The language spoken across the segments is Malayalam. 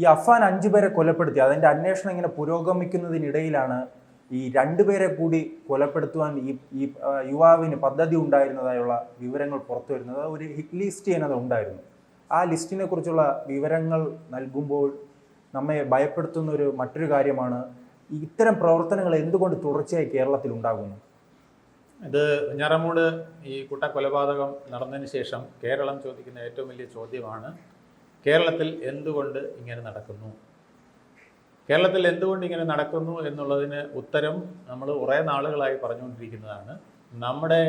ഈ അഫാൻ അഞ്ചു പേരെ കൊലപ്പെടുത്തി അതിന്റെ അന്വേഷണം ഇങ്ങനെ പുരോഗമിക്കുന്നതിനിടയിലാണ് ഈ രണ്ടുപേരെ കൂടി കൊലപ്പെടുത്തുവാൻ ഈ ഈ യുവാവിന് പദ്ധതി ഉണ്ടായിരുന്നതായുള്ള വിവരങ്ങൾ പുറത്തു വരുന്നത്. ഒരു ഹിറ്റ് ലിസ്റ്റ് എന്നത് ഉണ്ടായിരുന്നു. ആ ലിസ്റ്റിനെ കുറിച്ചുള്ള വിവരങ്ങൾ നൽകുമ്പോൾ നമ്മെ ഭയപ്പെടുത്തുന്ന ഒരു മറ്റൊരു കാര്യമാണ് ഇത്തരം പ്രവർത്തനങ്ങൾ എന്തുകൊണ്ട് തുടർച്ചയായി കേരളത്തിൽ ഉണ്ടാകുന്നു? ഇത് ഞാറമൂട് ഈ കൂട്ട കൊലപാതകം നടന്നതിന് ശേഷം കേരളം ചോദിക്കുന്ന ഏറ്റവും വലിയ ചോദ്യമാണ് കേരളത്തിൽ എന്തുകൊണ്ട് ഇങ്ങനെ നടക്കുന്നു? കേരളത്തിൽ എന്തുകൊണ്ട് ഇങ്ങനെ നടക്കുന്നു എന്നുള്ളതിന് ഉത്തരം നമ്മൾ കുറേ നാളുകളായി പറഞ്ഞുകൊണ്ടിരിക്കുന്നതാണ്. നമ്മുടെ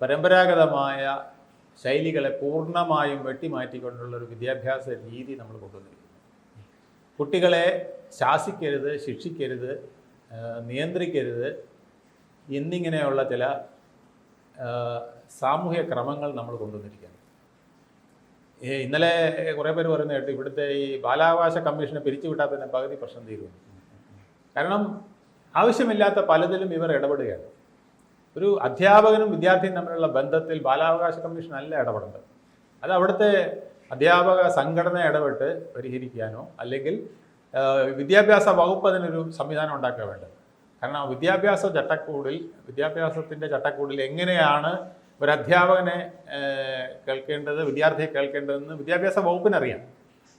പരമ്പരാഗതമായ ശൈലികളെ പൂർണമായും വെട്ടിമാറ്റിക്കൊണ്ടുള്ള ഒരു വിദ്യാഭ്യാസ രീതി നമ്മൾ കൊണ്ടുവന്നിരിക്കുന്നു. കുട്ടികളെ ശാസിക്കരുത് ശിക്ഷിക്കരുത് നിയന്ത്രിക്കരുത് എന്നിങ്ങനെയുള്ള ചില സാമൂഹ്യ ക്രമങ്ങൾ നമ്മൾ കൊണ്ടുവന്നിരിക്കുകയാണ് ഈ ഇന്നലെ കുറേ പേര് പറയുന്ന കേട്ടു ഇവിടുത്തെ ഈ ബാലാവകാശ കമ്മീഷനെ പിരിച്ചുവിട്ടാൽ തന്നെ പകുതി പ്രശ്നം തീരും കാരണം ആവശ്യമില്ലാത്ത പലതിലും ഇവർ ഇടപെടുകയാണ്. ഒരു അധ്യാപകനും വിദ്യാർത്ഥിയും തമ്മിലുള്ള ബന്ധത്തിൽ ബാലാവകാശ കമ്മീഷൻ അല്ല ഇടപെടേണ്ടത്. അത് അവിടുത്തെ അധ്യാപക സംഘടന ഇടപെട്ട് പരിഹരിക്കാനോ അല്ലെങ്കിൽ വിദ്യാഭ്യാസ വകുപ്പ് അതിനൊരു സംവിധാനം ഉണ്ടാക്കുക വേണ്ടത്. കാരണം വിദ്യാഭ്യാസ ചട്ടക്കൂടിൽ വിദ്യാഭ്യാസത്തിന്റെ ചട്ടക്കൂടിൽ എങ്ങനെയാണ് ഒരു അധ്യാപകനെ കേൾക്കേണ്ടത് വിദ്യാർത്ഥിയെ കേൾക്കേണ്ടതെന്ന് വിദ്യാഭ്യാസ വകുപ്പിനറിയാം.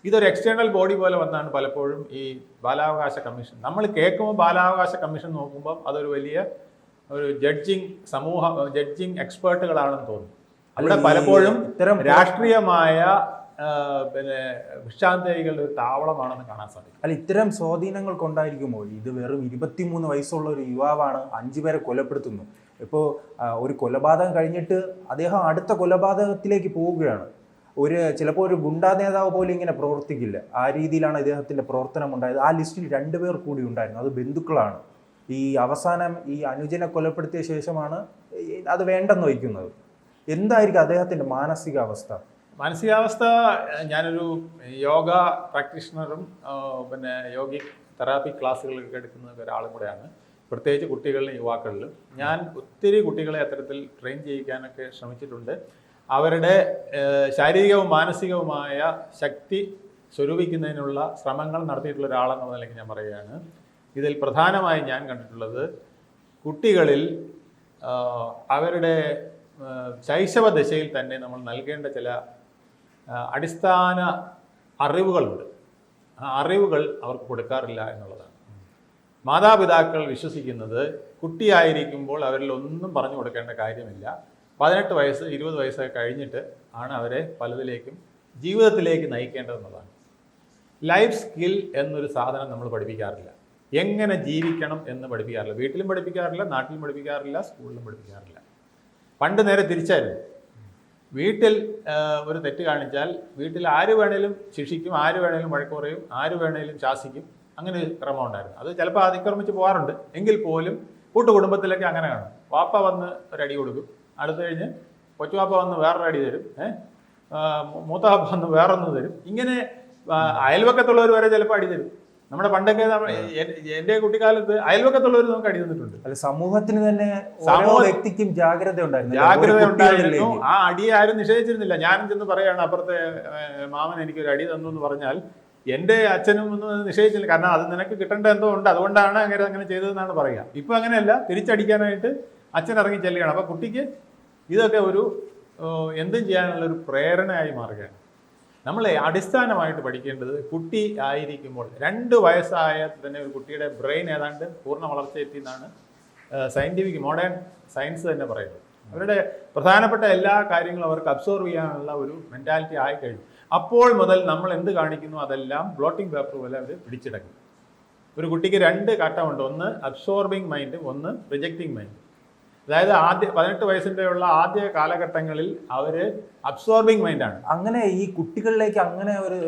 ഇതൊരു എക്സ്റ്റേണൽ ബോഡി പോലെ വന്നാണ് പലപ്പോഴും ഈ ബാലാവകാശ കമ്മീഷൻ. നമ്മൾ കേൾക്കുമ്പോൾ ബാലാവകാശ കമ്മീഷൻ നോക്കുമ്പോൾ അതൊരു വലിയ ഒരു ജഡ്ജിങ് സമൂഹ ജഡ്ജിങ് എക്സ്പേർട്ടുകളാണെന്ന് തോന്നുന്നു അവിടെ പലപ്പോഴും ഇത്തരം രാഷ്ട്രീയമായ പിന്നെ വിഷാന്തരികളുടെ ഒരു താവളമാണെന്ന് കാണാൻ സാധിക്കും. അല്ല ഇത്തരം സ്വാധീനങ്ങൾ കൊണ്ടായിരിക്കുമോ? ഇത് വെറും ഇരുപത്തിമൂന്ന് വയസ്സുള്ള ഒരു യുവാവാണ് അഞ്ചു പേരെ കൊലപ്പെടുത്തുന്നു. ഇപ്പോൾ ഒരു കൊലപാതകം കഴിഞ്ഞിട്ട് അദ്ദേഹം അടുത്ത കൊലപാതകത്തിലേക്ക് പോവുകയാണ്. ഒരു ചിലപ്പോൾ ഒരു ഗുണ്ടാ നേതാവ് പോലും ഇങ്ങനെ പ്രവർത്തിക്കില്ല. ആ രീതിയിലാണ് ഇദ്ദേഹത്തിന്റെ പ്രവർത്തനം ഉണ്ടായത് ആ ലിസ്റ്റിൽ രണ്ടുപേർ കൂടി ഉണ്ടായിരുന്നു. അത് ബന്ധുക്കളാണ്. ഈ അവസാനം ഈ അനുജനെ കൊലപ്പെടുത്തിയ ശേഷമാണ് അത് വേണ്ടെന്ന് വയ്ക്കുന്നത്. എന്തായിരിക്കും അദ്ദേഹത്തിന്റെ മാനസികാവസ്ഥ? മാനസികാവസ്ഥ ഞാനൊരു യോഗ പ്രാക്ടീഷണറും പിന്നെ യോഗിക് തെറാപ്പി ക്ലാസ്സുകളൊക്കെ എടുക്കുന്ന ഒരാളും കൂടെയാണ്. പ്രത്യേകിച്ച് കുട്ടികളിലും യുവാക്കളിലും ഞാൻ ഒത്തിരി കുട്ടികളെ അത്തരത്തിൽ ട്രെയിൻ ചെയ്യിക്കാനൊക്കെ ശ്രമിച്ചിട്ടുണ്ട്. അവരുടെ ശാരീരികവും മാനസികവുമായ ശക്തി സ്വരൂപിക്കുന്നതിനുള്ള ശ്രമങ്ങൾ നടത്തിയിട്ടുള്ള ഒരാളെന്നുള്ള നിലയ്ക്ക് ഞാൻ പറയുകയാണ്. ഇതിൽ പ്രധാനമായും ഞാൻ കണ്ടിട്ടുള്ളത് കുട്ടികളിൽ അവരുടെ ശൈശവ ദശയിൽ തന്നെ നമ്മൾ നൽകേണ്ട ചില അടിസ്ഥാന അറിവുകളുണ്ട്. ആ അറിവുകൾ അവർക്ക് കൊടുക്കാറില്ല എന്നുള്ളതാണ്. മാതാപിതാക്കൾ വിശ്വസിക്കുന്നത് കുട്ടിയായിരിക്കുമ്പോൾ അവരിൽ ഒന്നും പറഞ്ഞു കൊടുക്കേണ്ട കാര്യമില്ല. പതിനെട്ട് വയസ്സ് ഇരുപത് വയസ്സൊക്കെ കഴിഞ്ഞിട്ട് ആണ് അവരെ പലതിലേക്കും ജീവിതത്തിലേക്ക് നയിക്കേണ്ടതെന്നുള്ളതാണ് ലൈഫ് സ്കിൽ എന്നൊരു സാധനം നമ്മൾ പഠിപ്പിക്കാറില്ല. എങ്ങനെ ജീവിക്കണം എന്ന് പഠിപ്പിക്കാറില്ല. വീട്ടിലും പഠിപ്പിക്കാറില്ല നാട്ടിലും പഠിപ്പിക്കാറില്ല സ്കൂളിലും പഠിപ്പിക്കാറില്ല. പണ്ട് നേരെ തിരിച്ചായിരുന്നു. വീട്ടിൽ ഒരു തെറ്റ് കാണിച്ചാൽ വീട്ടിൽ ആര് വേണേലും ശിക്ഷിക്കും ആര് വേണേലും വഴക്ക് പറയും ആര് വേണേലും ശാസിക്കും. അങ്ങനെ ഒരു ക്രമം ഉണ്ടായിരുന്നു. അത് ചിലപ്പോൾ അതിക്രമിച്ച് പോകാറുണ്ട്. എങ്കിൽ പോലും കൂട്ടുകുടുംബത്തിലൊക്കെ അങ്ങനെ കാണും. വാപ്പ വന്ന് ഒരടി കൊടുക്കും. അടുത്ത് കഴിഞ്ഞ് കൊച്ചുവാപ്പ വന്ന് വേറൊരു അടി തരും. ഏഹ് മൂത്ത വാപ്പ വന്ന് വേറൊന്ന് തരും. ഇങ്ങനെ അയൽവക്കത്തുള്ളവർ വരെ ചിലപ്പോൾ അടി തരും. നമ്മുടെ പണ്ടൊക്കെ എന്റെ കുട്ടിക്കാലത്ത് അയൽവക്കത്തുള്ളവർ നമുക്ക് അടി തന്നിട്ടുണ്ട്. അല്ല സമൂഹത്തിന് തന്നെ വ്യക്തിക്കും ജാഗ്രത ഉണ്ടായിരുന്നു. ജാഗ്രത ഉണ്ടായിരുന്നു. ആ അടിയെ ആരും നിഷേധിച്ചിരുന്നില്ല. ഞാനും ചെന്ന് പറയാണ് അപ്പുറത്തെ മാമൻ എനിക്ക് ഒരു അടി തന്നു എന്ന് പറഞ്ഞാൽ എന്റെ അച്ഛനും ഒന്നും നിഷേധിച്ചില്ല കാരണം അത് നിനക്ക് കിട്ടേണ്ട എന്തോ ഉണ്ട്. അതുകൊണ്ടാണ് അങ്ങനെ അങ്ങനെ ചെയ്തതെന്നാണ് പറയുക. ഇപ്പം അങ്ങനെയല്ല. തിരിച്ചടിക്കാനായിട്ട് അച്ഛൻ ഇറങ്ങി ചെല്ലുകയാണ്. അപ്പോൾ കുട്ടിക്ക് ഇതൊക്കെ ഒരു എന്തും ചെയ്യാനുള്ള ഒരു പ്രേരണയായി മാറുകയാണ്. നമ്മൾ അടിസ്ഥാനമായിട്ട് പഠിക്കേണ്ടത് കുട്ടി ആയിരിക്കുമ്പോൾ രണ്ട് വയസ്സായ തന്നെ ഒരു കുട്ടിയുടെ ബ്രെയിൻ ഏതാണ്ട് പൂർണ വളർച്ച എത്തിയെന്നാണ് സയന്റിഫിക് മോഡേൺ സയൻസ് തന്നെ പറയുന്നത്. അവരുടെ പ്രധാനപ്പെട്ട എല്ലാ കാര്യങ്ങളും അവർക്ക് അബ്സോർവ് ചെയ്യാനുള്ള ഒരു മെന്റാലിറ്റി ആയി കഴിഞ്ഞു അപ്പോൾ മുതൽ നമ്മൾ എന്ത് കാണിക്കുന്നു? അതെല്ലാം ബ്ലോട്ടിംഗ് പേപ്പർ പോലെ അവർ പിടിച്ചെടുക്കും ഒരു കുട്ടിക്ക് രണ്ട് ഘട്ടമുണ്ട് ഒന്ന് അബ്സോർബിംഗ് മൈൻഡ് ഒന്ന് റിജക്റ്റിംഗ് മൈൻഡ് അതായത് ആദ്യ പതിനെട്ട് വയസ്സിന്റെ ഉള്ള ആദ്യ കാലഘട്ടങ്ങളിൽ അവർ അബ്സോർബിങ് മൈൻഡാണ് അങ്ങനെ ഈ കുട്ടികളിലേക്ക് അങ്ങനെ ഒരു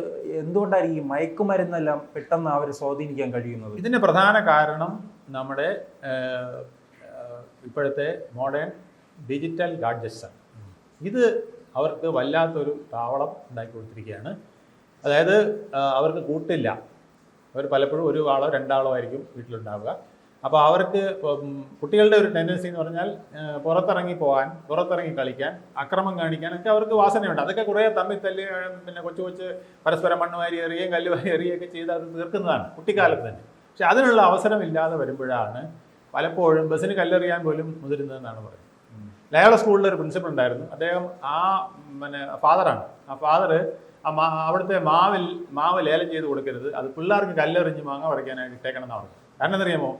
എന്തുകൊണ്ടായിരിക്കും ഈ മയക്കുമരുന്നെല്ലാം പെട്ടെന്ന് അവർ സ്വാധീനിക്കാൻ കഴിയുന്നത്? ഇതിന് പ്രധാന കാരണം നമ്മുടെ ഇപ്പോഴത്തെ മോഡേൺ ഡിജിറ്റൽ ഗാഡ്ജസ്റ്റാണ് ഇത് അവർക്ക് വല്ലാത്തൊരു താവളം ഉണ്ടാക്കി കൊടുത്തിരിക്കുകയാണ് അതായത് അവർക്ക് കൂട്ടില്ല. അവർ പലപ്പോഴും ഒരു ആളോ രണ്ടാളോ ആയിരിക്കും വീട്ടിലുണ്ടാവുക. അപ്പോൾ അവർക്ക് കുട്ടികളുടെ ഒരു ടെൻഡൻസി എന്ന് പറഞ്ഞാൽ പുറത്തിറങ്ങി പോകാൻ പുറത്തിറങ്ങി കളിക്കാൻ അക്രമം കാണിക്കാൻ ഒക്കെ അവർക്ക് വാസനയുണ്ട്. അതൊക്കെ കുറേ തമ്മിൽ തല്ലി പിന്നെ കൊച്ചു കൊച്ച് പരസ്പരം മണ്ണ് വാരി എറിയുകയും കല്ല് വാരി എറിയുകയൊക്കെ ചെയ്ത് അത് തീർക്കുന്നതാണ്. കുട്ടിക്കാലത്ത് തന്നെ. പക്ഷെ അതിനുള്ള അവസരമില്ലാതെ വരുമ്പോഴാണ് പലപ്പോഴും ബസ്സിന് കല്ലെറിയാൻ പോലും മുതിരുന്നതെന്നാണ് പറയുന്നത്. ലയോള സ്കൂളിൽ ഒരു പ്രിൻസിപ്പൾ ഉണ്ടായിരുന്നു. അദ്ദേഹം ആ പിന്നെ ഫാദറാണ് ആ ഫാദർ ആ മാ അവിടുത്തെ മാവിൽ മാവ് ലേലം ചെയ്ത് കൊടുക്കരുത്. അത് പിള്ളേർക്ക് കല്ലെറിഞ്ഞ് മാങ്ങ പറിക്കാനായിട്ട് ഇട്ടേക്കണം എന്നാണ് പറഞ്ഞത്. കാരണം എന്തറിയാമോ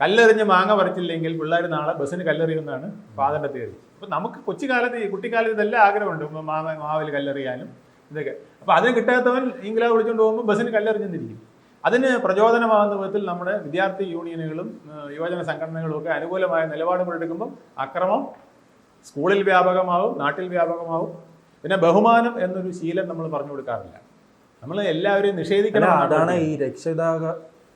കല്ലെറിഞ്ഞ് മാങ്ങ പറിച്ചില്ലെങ്കിൽ പിള്ളേർ നാളെ ബസ്സിന് കല്ലെറിയുമെന്നാണ് ഫാദറിന്റെ തിയറി അപ്പം നമുക്ക് കൊച്ചുകാലത്ത് ഈ കുട്ടിക്കാലത്ത് ഇതെല്ലാം ആഗ്രഹമുണ്ട്. മാവ മാവിൽ കല്ലെറിയാനും ഇതൊക്കെ. അപ്പം അതിന് കിട്ടാത്തവൻ ഇംഗ്ലാവ് വിളിച്ചുകൊണ്ട് പോകുമ്പോൾ ബസ്സിന് കല്ലെറിഞ്ഞെന്നിരിക്കും. അതിന് പ്രചോദനമാകുന്ന വിധത്തിൽ നമ്മുടെ വിദ്യാർത്ഥി യൂണിയനുകളും യുവജന സംഘടനകളും ഒക്കെ അനുകൂലമായ നിലപാടുകൾ എടുക്കുമ്പോൾ അക്രമം സ്കൂളിൽ വ്യാപകമാവും നാട്ടിൽ വ്യാപകമാവും. പിന്നെ ബഹുമാനം എന്നൊരു ശീലം നമ്മൾ പറഞ്ഞു കൊടുക്കാറില്ല. നമ്മൾ എല്ലാവരെയും നിഷേധിക്കണം അതാണ് ഈ രക്ഷിതാക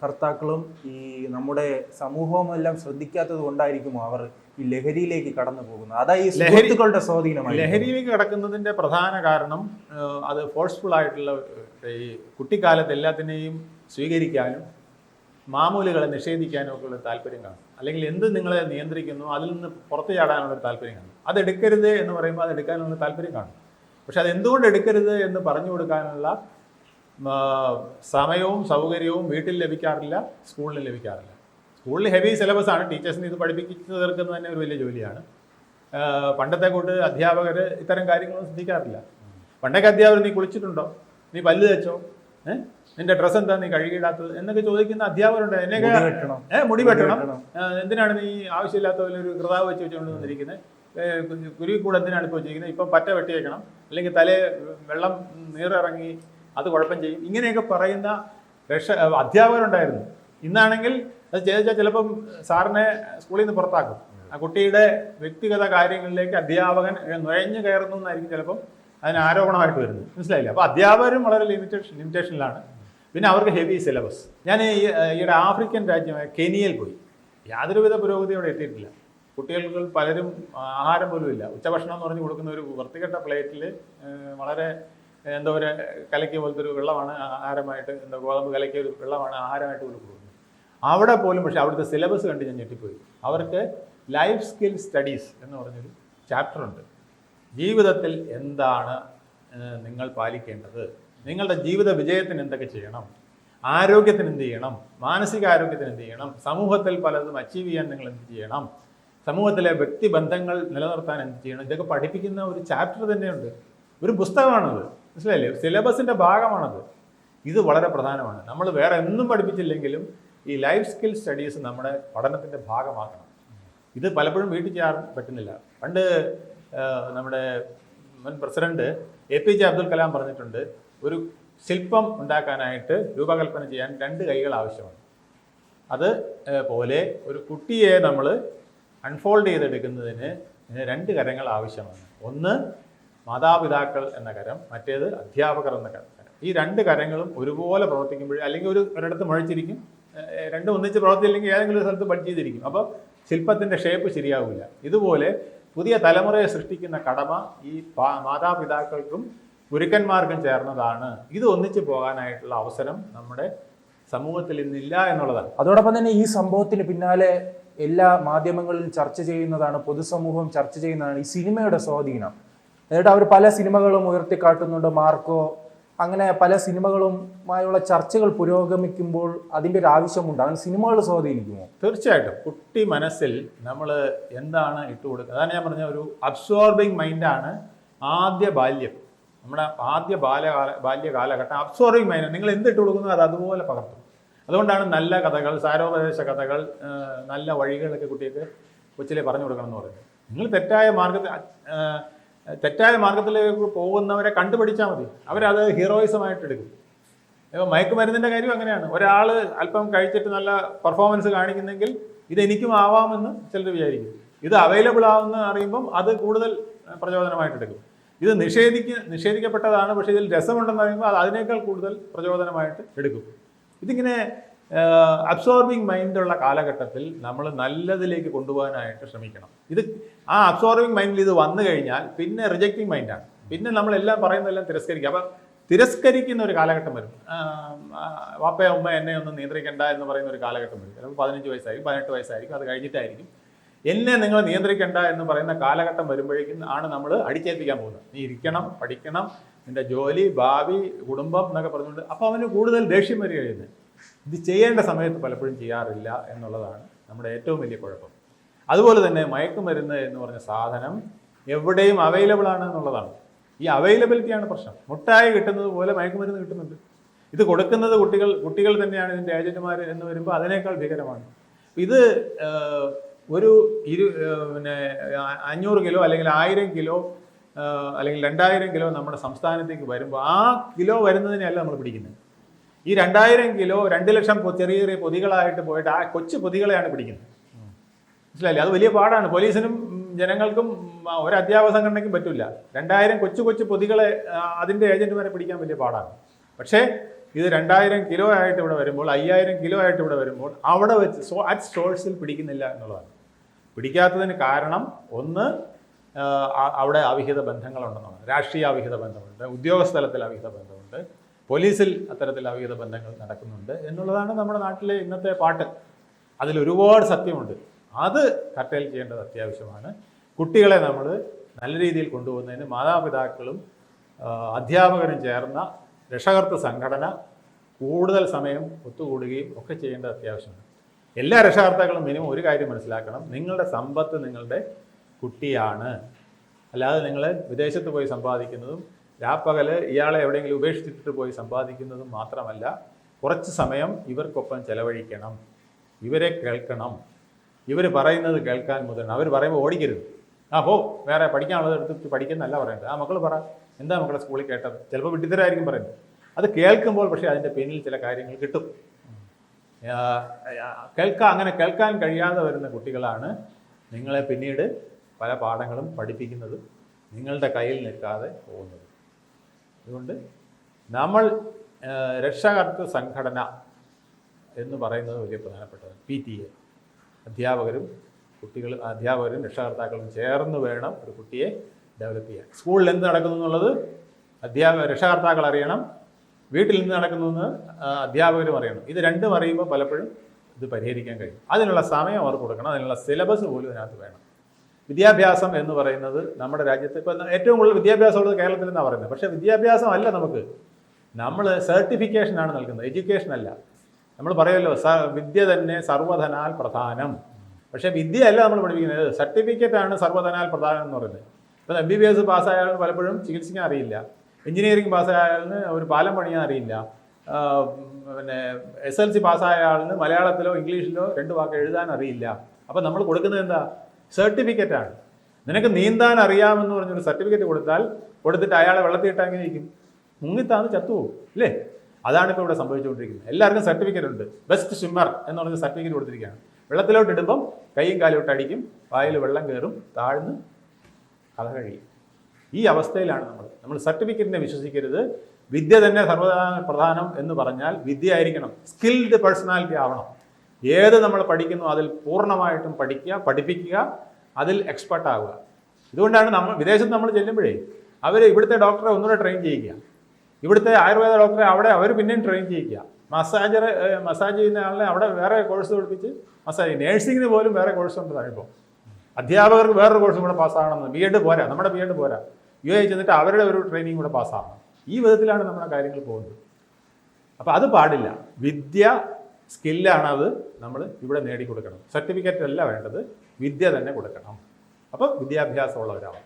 കർത്താക്കളും ഈ നമ്മുടെ സമൂഹവും എല്ലാം ശ്രദ്ധിക്കാത്തത് കൊണ്ടായിരിക്കും അവർ ഈ ലഹരിയിലേക്ക് കടന്നു പോകുന്നത്? അതാ ഈ ലഹരികളുടെ സുഹൃത്തുക്കളുടെ സ്വാധീനമായി ലഹരിയിലേക്ക് കടക്കുന്നതിന്റെ പ്രധാന കാരണം അത് ഫോഴ്സ്ഫുൾ ആയിട്ടുള്ള ഈ കുട്ടിക്കാലത്ത് എല്ലാത്തിനെയും സ്വീകരിക്കാനും മാമൂലുകളെ നിഷേധിക്കാനോ ഉള്ള താല്പര്യം കാണും. അല്ലെങ്കിൽ എന്ത് നിങ്ങളെ നിയന്ത്രിക്കുന്നു അതിൽ നിന്ന് പുറത്തു ചാടാനുള്ള താല്പര്യം കാണും. അത് എടുക്കരുത് എന്ന് പറയുമ്പോൾ അത് എടുക്കാനുള്ള താല്പര്യം കാണും. പക്ഷെ അത് എന്തുകൊണ്ട് എടുക്കരുത് എന്ന് പറഞ്ഞു കൊടുക്കാനുള്ള സമയവും സൗകര്യവും വീട്ടിൽ ലഭിക്കാറില്ല സ്കൂളിൽ ലഭിക്കാറില്ല. സ്കൂളിൽ ഹെവി സിലബസ് ആണ്. ടീച്ചേഴ്സിന് ഇത് പഠിപ്പിച്ച് തീർക്കുന്നത് തന്നെ ഒരു വലിയ ജോലിയാണ്. പണ്ടത്തെ കൂട്ട് അധ്യാപകർ ഇത്തരം കാര്യങ്ങളൊന്നും ശ്രദ്ധിക്കാറില്ല. പണ്ടൊക്കെ അധ്യാപകർ നീ കുളിച്ചിട്ടുണ്ടോ? നീ പല്ല് തേച്ചോ? ഏഹ് നിന്റെ ഡ്രസ്സ് എന്താ? നീ കഴുകിയിടാത്തത്? എന്നൊക്കെ ചോദിക്കുന്ന അധ്യാപകരുണ്ട്. എന്നെയൊക്കെ മുടി ഏഹ് മുടി വെട്ടണം. എന്തിനാണ് നീ ആവശ്യമില്ലാത്ത ഒരു കൃതാവ് വെച്ച് വെച്ചുകൊണ്ട് വന്നിരിക്കുന്നത് കുരുവി കൂടെ എന്തിനാണ് ഇപ്പോൾ വെച്ചിരിക്കുന്നത് ഇപ്പം പറ്റ വെട്ടി വെക്കണം അല്ലെങ്കിൽ തലേ വെള്ളം നീറിറങ്ങി അത് കുഴപ്പം ചെയ്യും. ഇങ്ങനെയൊക്കെ പറയുന്ന രക്ഷ അധ്യാപകരുണ്ടായിരുന്നു. ഇന്നാണെങ്കിൽ അത് ചെയ്താൽ ചിലപ്പം സാറിനെ സ്കൂളിൽ നിന്ന് പുറത്താക്കും. ആ കുട്ടിയുടെ വ്യക്തിഗത കാര്യങ്ങളിലേക്ക് അധ്യാപകൻ നുഴഞ്ഞു കയറുന്നു എന്നായിരിക്കും ചിലപ്പം അതിന് ആരോപണമായിട്ട് വരുന്നത്. മനസ്സിലായില്ല? അപ്പോൾ അധ്യാപകരും വളരെ ലിമിറ്റേഷൻ ലിമിറ്റേഷനിലാണ് പിന്നെ അവർക്ക് ഹെവി സിലബസ് ഞാൻ ഈയിടെ ആഫ്രിക്കൻ രാജ്യമായ കെനിയയിൽ പോയി. യാതൊരുവിധ പുരോഗതി അവിടെ എത്തിയിട്ടില്ല. കുട്ടികൾക്ക് പലരും ആഹാരം പോലും ഇല്ല. ഉച്ചഭക്ഷണം എന്ന് പറഞ്ഞ് കൊടുക്കുന്ന ഒരു വൃത്തികെട്ട പ്ലേറ്റിൽ വളരെ എന്തോ ഒരു കലക്കിയ പോലത്തെ ഒരു വെള്ളമാണ് ആഹാരമായിട്ട് എന്തോ ഗോതമ്പ് കലക്കിയ ഒരു വെള്ളമാണ് ആഹാരമായിട്ട് പോലും കൊടുക്കുന്നത്. അവിടെ പോലും പക്ഷേ അവിടുത്തെ സിലബസ് കണ്ട് ഞാൻ ഞെട്ടിപ്പോയി. അവർക്ക് ലൈഫ് സ്കിൽ സ്റ്റഡീസ് എന്ന് പറഞ്ഞൊരു ചാപ്റ്റർ ഉണ്ട്. ജീവിതത്തിൽ എന്താണ് നിങ്ങൾ പാലിക്കേണ്ടത്? നിങ്ങളുടെ ജീവിത വിജയത്തിന് എന്തൊക്കെ ചെയ്യണം? ആരോഗ്യത്തിന് എന്ത് ചെയ്യണം? മാനസികാരോഗ്യത്തിന് എന്ത് ചെയ്യണം? സമൂഹത്തിൽ പലതും അച്ചീവ് ചെയ്യാൻ നിങ്ങൾ എന്ത് ചെയ്യണം? സമൂഹത്തിലെ വ്യക്തിബന്ധങ്ങൾ നിലനിർത്താൻ എന്ത് ചെയ്യണം? ഇതൊക്കെ പഠിപ്പിക്കുന്ന ഒരു ചാപ്റ്റർ തന്നെയുണ്ട്. ഒരു പുസ്തകമാണത്. മനസ്സിലായില്ലേ? സിലബസിന്റെ ഭാഗമാണത്. ഇത് വളരെ പ്രധാനമാണ്. നമ്മൾ വേറെ എന്നും പഠിപ്പിച്ചില്ലെങ്കിലും ഈ ലൈഫ് സ്കിൽ സ്റ്റഡീസ് നമ്മുടെ പഠനത്തിന്റെ ഭാഗമാക്കണം. ഇത് പലപ്പോഴും വീട്ടിൽ ചെയ്യാൻ പറ്റുന്നില്ല. പണ്ട് നമ്മുടെ മുൻ president A P J Abdul Kalam പറഞ്ഞിട്ടുണ്ട് ഒരു ശില്പം ഉണ്ടാക്കാനായിട്ട് രൂപകൽപ്പന ചെയ്യാൻ രണ്ട് കൈകൾ ആവശ്യമാണ്. അത് പോലെ ഒരു കുട്ടിയെ നമ്മൾ അൺഫോൾഡ് ചെയ്തെടുക്കുന്നതിന് രണ്ട് കരങ്ങൾ ആവശ്യമാണ്. ഒന്ന് മാതാപിതാക്കൾ എന്ന കരം മറ്റേത് അധ്യാപകർ എന്ന കരം. ഈ രണ്ട് കരങ്ങളും ഒരുപോലെ പ്രവർത്തിക്കുമ്പോഴേ അല്ലെങ്കിൽ ഒരു ഒരിടത്ത് മുഴച്ചിരിക്കും രണ്ടും ഒന്നിച്ച് പ്രവർത്തിച്ചില്ലെങ്കിൽ ഏതെങ്കിലും ഒരു സ്ഥലത്ത് ബഡ് ചെയ്തിരിക്കും. അപ്പോൾ ശില്പത്തിന്റെ ഷേപ്പ് ശരിയാവില്ല. ഇതുപോലെ പുതിയ തലമുറയെ സൃഷ്ടിക്കുന്ന കടമ ഈ മാതാപിതാക്കൾക്കും ഗുരുക്കന്മാർക്കും ചേർന്നതാണ്. ഇത് ഒന്നിച്ചു പോകാനായിട്ടുള്ള അവസരം നമ്മുടെ സമൂഹത്തിൽ ഇന്നില്ല എന്നുള്ളതാണ്. അതോടൊപ്പം തന്നെ ഈ സംഭവത്തിന് പിന്നാലെ എല്ലാ മാധ്യമങ്ങളിലും ചർച്ച ചെയ്യുന്നതാണ് പൊതുസമൂഹം ചർച്ച ചെയ്യുന്നതാണ് ഈ സിനിമയുടെ സ്വാധീനം. എന്നിട്ട് അവർ പല സിനിമകളും ഉയർത്തിക്കാട്ടുന്നുണ്ട് മാർക്കോ. അങ്ങനെ പല സിനിമകളുമായുള്ള ചർച്ചകൾ പുരോഗമിക്കുമ്പോൾ അതിന്റെ ഒരു ആവശ്യമുണ്ട്. അങ്ങനെ സിനിമകൾ സ്വാധീനിക്കുമോ? തീർച്ചയായിട്ടും. കുട്ടി മനസ്സിൽ നമ്മൾ എന്താണ് ഇട്ടുകൊടുക്കുക? അതാണ് ഞാൻ പറഞ്ഞ ഒരു അബ്സോർബിങ് മൈൻഡാണ് ആദ്യ ബാല്യം. നമ്മുടെ ആദ്യ ബാല്യകാല ബാല്യകാലഘട്ടം അബ്സോർവിങ് മൈൻഡ് നിങ്ങൾ എന്തിട്ട് കൊടുക്കുന്നു അത് അതുപോലെ പകർത്തും. അതുകൊണ്ടാണ് നല്ല കഥകൾ സാരോപദേശ കഥകൾ നല്ല വഴികളൊക്കെ കുട്ടികൾക്ക് കൊച്ചിലെ പറഞ്ഞു കൊടുക്കണം എന്ന് പറയുന്നത്. നിങ്ങൾ തെറ്റായ മാർഗത്തിൽ തെറ്റായ മാർഗത്തിലേക്ക് പോകുന്നവരെ കണ്ടുപിടിച്ചാൽ മതി. അവരത് ഹീറോയിസമായിട്ട് എടുക്കും. ഇപ്പോൾ മയക്കുമരുന്നിന്റെ കാര്യം അങ്ങനെയാണ്. ഒരാൾ അല്പം കഴിച്ചിട്ട് നല്ല പെർഫോമൻസ് കാണിക്കുന്നെങ്കിൽ ഇത് എനിക്കും ആവാമെന്ന് ചിലർ വിചാരിക്കും. ഇത് അവൈലബിൾ ആവുമെന്ന് അറിയുമ്പം അത് കൂടുതൽ പ്രചോദനമായിട്ടെടുക്കും ഇത് നിഷേധിക്ക നിഷേധിക്കപ്പെട്ടതാണ് പക്ഷെ ഇതിൽ രസമുണ്ടെന്ന് പറയുമ്പോൾ അത് അതിനേക്കാൾ കൂടുതൽ പ്രചോദനമായിട്ട് എടുക്കും. ഇതിങ്ങനെ അബ്സോർബിങ് മൈൻഡുള്ള കാലഘട്ടത്തിൽ നമ്മൾ നല്ലതിലേക്ക് കൊണ്ടുപോകാനായിട്ട് ശ്രമിക്കണം. ഇത് ആ അബ്സോർബിങ് മൈൻഡിൽ ഇത് വന്നു കഴിഞ്ഞാൽ പിന്നെ റിജക്റ്റിംഗ് മൈൻഡാണ് പിന്നെ നമ്മളെല്ലാം പറയുന്നതെല്ലാം തിരസ്കരിക്കുക അപ്പം തിരസ്കരിക്കുന്ന ഒരു കാലഘട്ടം വരും. വാപ്പയോ ഉമ്മ എന്നെ ഒന്നും നിയന്ത്രിക്കണ്ട എന്ന് പറയുന്ന ഒരു കാലഘട്ടം വരും. ചിലപ്പോൾ പതിനഞ്ച് വയസ്സായിരിക്കും പതിനെട്ട് വയസ്സായിരിക്കും അത് കഴിഞ്ഞിട്ടായിരിക്കും. എന്നെ നിങ്ങൾ നിയന്ത്രിക്കേണ്ട എന്ന് പറയുന്ന കാലഘട്ടം വരുമ്പോഴേക്കും ആണ് നമ്മൾ അടിച്ചേൽപ്പിക്കാൻ പോകുന്നത്. നീ ഇരിക്കണം പഠിക്കണം നിന്റെ ജോലി ഭാവി കുടുംബം എന്നൊക്കെ പറഞ്ഞുകൊണ്ട് അപ്പോൾ അവന് കൂടുതൽ ദേഷ്യം വരികയാണ് ഇത് ചെയ്യേണ്ട സമയത്ത് പലപ്പോഴും ചെയ്യാറില്ല എന്നുള്ളതാണ് നമ്മുടെ ഏറ്റവും വലിയ കുഴപ്പം. അതുപോലെ തന്നെ മയക്കുമരുന്ന് എന്ന് പറഞ്ഞ സാധനം എവിടെയും അവൈലബിൾ ആണ് എന്നുള്ളതാണ്. ഈ അവൈലബിലിറ്റിയാണ് പ്രശ്നം. മുട്ടായി കിട്ടുന്നത് പോലെ മയക്കുമരുന്ന് കിട്ടുന്നുണ്ട്. ഇത് കൊടുക്കുന്നത് കുട്ടികൾ കുട്ടികൾ തന്നെയാണ് ഇതിന്റെ ഏജന്റുമാർ എന്ന് വരുമ്പോൾ അതിനേക്കാൾ ഭീകരമാണ്. ഇത് ഒരു ഇരു പിന്നെ അഞ്ഞൂറ് കിലോ അല്ലെങ്കിൽ ആയിരം കിലോ അല്ലെങ്കിൽ രണ്ടായിരം കിലോ നമ്മുടെ സംസ്ഥാനത്തേക്ക് വരുമ്പോൾ ആ കിലോ വരുന്നതിനെയല്ല നമ്മൾ പിടിക്കുന്നത്. ഈ രണ്ടായിരം കിലോ രണ്ട് ലക്ഷം ചെറിയ ചെറിയ പൊതികളായിട്ട് പോയിട്ട് ആ കൊച്ചു പൊതികളെയാണ് പിടിക്കുന്നത്. മനസ്സിലായില്ലേ? അത് വലിയ പാടാണ്. പോലീസിനും ജനങ്ങൾക്കും ഒരു അധ്യാപക പറ്റില്ല. രണ്ടായിരം കൊച്ചു കൊച്ചു പൊതികളെ അതിന്റെ ഏജന്റുമാരെ പിടിക്കാൻ വലിയ പാടാണ്. പക്ഷേ ഇത് രണ്ടായിരം കിലോ ആയിട്ട് ഇവിടെ വരുമ്പോൾ അയ്യായിരം കിലോ ആയിട്ട് ഇവിടെ വരുമ്പോൾ അവിടെ വെച്ച് സോ അറ്റ് സോഴ്സിൽ പിടിക്കുന്നില്ല എന്നുള്ളതാണ്. പിടിക്കാത്തതിന് കാരണം ഒന്ന് അവിടെ അവിഹിത ബന്ധങ്ങളുണ്ടെന്നാണ്. രാഷ്ട്രീയ അവിഹിത ബന്ധമുണ്ട് ഉദ്യോഗസ്ഥ തലത്തിൽ അവിഹിത ബന്ധമുണ്ട് പോലീസിൽ അത്തരത്തിൽ അവിഹിത ബന്ധങ്ങൾ നടക്കുന്നുണ്ട് എന്നുള്ളതാണ് നമ്മുടെ നാട്ടിലെ ഇന്നത്തെ പാട്ട്. അതിൽ ഒരുപാട് സത്യമുണ്ട്. അത് കർട്ടേൽ ചെയ്യേണ്ടത് അത്യാവശ്യമാണ്. കുട്ടികളെ നമ്മൾ നല്ല രീതിയിൽ കൊണ്ടുപോകുന്നതിന് മാതാപിതാക്കളും അധ്യാപകരും ചേർന്ന രക്ഷകർത്തൃ സംഘടന കൂടുതൽ സമയം ഒത്തുകൂടുകയും ഒക്കെ ചെയ്യേണ്ടത് അത്യാവശ്യമാണ്. എല്ലാ രക്ഷകർത്താക്കളും മിനിമം ഒരു കാര്യം മനസ്സിലാക്കണം. നിങ്ങളുടെ സമ്പത്ത് നിങ്ങളുടെ കുട്ടിയാണ്. അല്ലാതെ നിങ്ങൾ വിദേശത്ത് പോയി സമ്പാദിക്കുന്നതും രാപ്പകൽ ഇയാളെ എവിടെയെങ്കിലും ഉപേക്ഷിച്ചിട്ട് പോയി സമ്പാദിക്കുന്നതും മാത്രമല്ല കുറച്ച് സമയം ഇവർക്കൊപ്പം ചെലവഴിക്കണം. ഇവരെ കേൾക്കണം. ഇവർ പറയുന്നത് കേൾക്കാൻ മുതിരണം. അവർ പറയുമ്പോൾ ഓടിക്കരുത്. ആ പോ വേറെ പഠിക്കാനുള്ളത് എടുത്ത് പഠിക്കുന്നല്ല പറയുന്നത് ആ മക്കൾ പറ എന്താ മക്കളെ സ്കൂളിൽ കേട്ടത്? ചിലപ്പോൾ വിട്ടിത്തരായിരിക്കും പറയുന്നത്. അത് കേൾക്കുമ്പോൾ പക്ഷേ അതിന്റെ പിന്നിൽ ചില കാര്യങ്ങൾ കിട്ടും. കേൾക്കാൻ അങ്ങനെ കേൾക്കാൻ കഴിയാതെ വരുന്ന കുട്ടികളാണ് നിങ്ങളെ പിന്നീട് പല പാഠങ്ങളും പഠിപ്പിക്കുന്നതും നിങ്ങളുടെ കയ്യിൽ നിൽക്കാതെ പോകുന്നത്. അതുകൊണ്ട് നമ്മൾ രക്ഷാകർത്ത രക്ഷാകർതൃ സംഘടന എന്ന് പറയുന്നത് വലിയ പ്രധാനപ്പെട്ടതാണ്. P T A. അധ്യാപകരും കുട്ടികൾ അധ്യാപകരും രക്ഷാകർത്താക്കളും ചേർന്ന് വേണം ഒരു കുട്ടിയെ ഡെവലപ്പ് ചെയ്യാൻ. സ്കൂളിൽ എന്ത് നടക്കുന്നു എന്നുള്ളത് അധ്യാപക രക്ഷാകർത്താക്കൾ അറിയണം. വീട്ടിൽ നിന്ന് നടക്കുന്നു എന്ന് ആ, അധ്യാപകരും അറിയണം ഇത് രണ്ടും അറിയുമ്പോൾ പലപ്പോഴും ഇത് പരിഹരിക്കാൻ കഴിയും. അതിനുള്ള സമയം അവർക്ക് കൊടുക്കണം. അതിനുള്ള സിലബസ് പോലും ഇതിനകത്ത് വേണം. വിദ്യാഭ്യാസം എന്ന് പറയുന്നത് നമ്മുടെ രാജ്യത്ത് ഇപ്പം ഏറ്റവും കൂടുതൽ വിദ്യാഭ്യാസം ഉള്ളത് കേരളത്തിൽ എന്നാണ് പറയുന്നത്. പക്ഷേ വിദ്യാഭ്യാസം അല്ല നമുക്ക്. നമ്മൾ സർട്ടിഫിക്കേഷനാണ് നൽകുന്നത്. എഡ്യൂക്കേഷൻ അല്ല. നമ്മൾ പറയുമല്ലോ സ വിദ്യ തന്നെ സർവധനാൽ പ്രധാനം. പക്ഷേ വിദ്യയല്ല നമ്മൾ പഠിപ്പിക്കുന്നത്. സർട്ടിഫിക്കറ്റാണ് ആണ് സർവധനാൽ പ്രധാനം എന്ന് പറയുന്നത്. ഇപ്പം എം ബി ബി എസ് പാസ്സായാലും പലപ്പോഴും ചികിത്സിക്കാൻ അറിയില്ല. എഞ്ചിനീയറിംഗ് പാസ്സായാലിന് ഒരു പാലം പണിയാൻ അറിയില്ല പിന്നെ എസ് എൽ സി പാസ്സായ ആളിന് മലയാളത്തിലോ ഇംഗ്ലീഷിലോ രണ്ട് വാക്ക് എഴുതാൻ അറിയില്ല. അപ്പം നമ്മൾ കൊടുക്കുന്നത് എന്താ? സർട്ടിഫിക്കറ്റ് ആണ് നിനക്ക് നീന്താൻ അറിയാമെന്ന് പറഞ്ഞൊരു സർട്ടിഫിക്കറ്റ് കൊടുത്താൽ കൊടുത്തിട്ട് അയാളെ വെള്ളത്തിൽ ഇട്ടാൽ എങ്ങനെ ഇരിക്കും? മുങ്ങിത്താന്ന് ചത്തുപോകും ഇല്ലേ? അതാണ് ഇപ്പോൾ ഇവിടെ സംഭവിച്ചുകൊണ്ടിരിക്കുന്നത്. എല്ലാവർക്കും സർട്ടിഫിക്കറ്റ് ഉണ്ട്. ബെസ്റ്റ് സ്വിമ്മർ എന്ന് പറഞ്ഞ സർട്ടിഫിക്കറ്റ് കൊടുത്തിരിക്കുകയാണ്. വെള്ളത്തിലോട്ട് ഇടുമ്പം കൈയും കാലോട്ട് അടിക്കും. വായിൽ വെള്ളം കയറും. താഴ്ന്ന് കഥ കഴിയും. ഈ അവസ്ഥയിലാണ് നമ്മൾ. നമ്മൾ സർട്ടിഫിക്കറ്റിനെ വിശ്വസിക്കരുത്. വിദ്യ തന്നെ സർവധാന പ്രധാനം എന്ന് പറഞ്ഞാൽ വിദ്യ ആയിരിക്കണം സ്കിൽഡ് പേഴ്സണാലിറ്റി ആവണം. ഏത് നമ്മൾ പഠിക്കുന്നു അതിൽ പൂർണമായിട്ടും പഠിക്കുക പഠിപ്പിക്കുക അതിൽ എക്സ്പെർട്ട് ആവുക. ഇതുകൊണ്ടാണ് നമ്മൾ വിദേശത്ത് നമ്മൾ ചെല്ലുമ്പോഴേ അവർ ഇവിടുത്തെ ഡോക്ടറെ ഒന്നുകൂടെ ട്രെയിൻ ചെയ്യിക്കുക ഇവിടുത്തെ ആയുർവേദ ഡോക്ടറെ അവിടെ അവർ പിന്നെയും ട്രെയിൻ ചെയ്യിക്കുക മസാജറെ മസാജ് ചെയ്യുന്ന ആളിനെ അവിടെ വേറെ കോഴ്സ് പഠിപ്പിച്ച് മസാജ് നേഴ്സിങ്ങിന് പോലും വേറെ കോഴ്സ് ഉണ്ട് അധ്യാപകർക്ക് വേറൊരു കോഴ്സും കൂടെ പാസ്സാകണമെന്ന് ബി എഡ് പോരാ. നമ്മുടെ ബി എഡ് പോരാ. യു എ ചെന്നിട്ട് അവരുടെ ഒരു ട്രെയിനിങ് കൂടെ പാസ്സാകണം ഈ വിധത്തിലാണ് നമ്മുടെ കാര്യങ്ങൾ പോകുന്നത്. അപ്പോൾ അത് പാടില്ല. വിദ്യ സ്കില്ലാണ് അത് നമ്മൾ ഇവിടെ നേടിക്കൊടുക്കണം. സർട്ടിഫിക്കറ്റ് അല്ല വേണ്ടത്. വിദ്യ തന്നെ കൊടുക്കണം. അപ്പോൾ വിദ്യാഭ്യാസമുള്ളവരാവും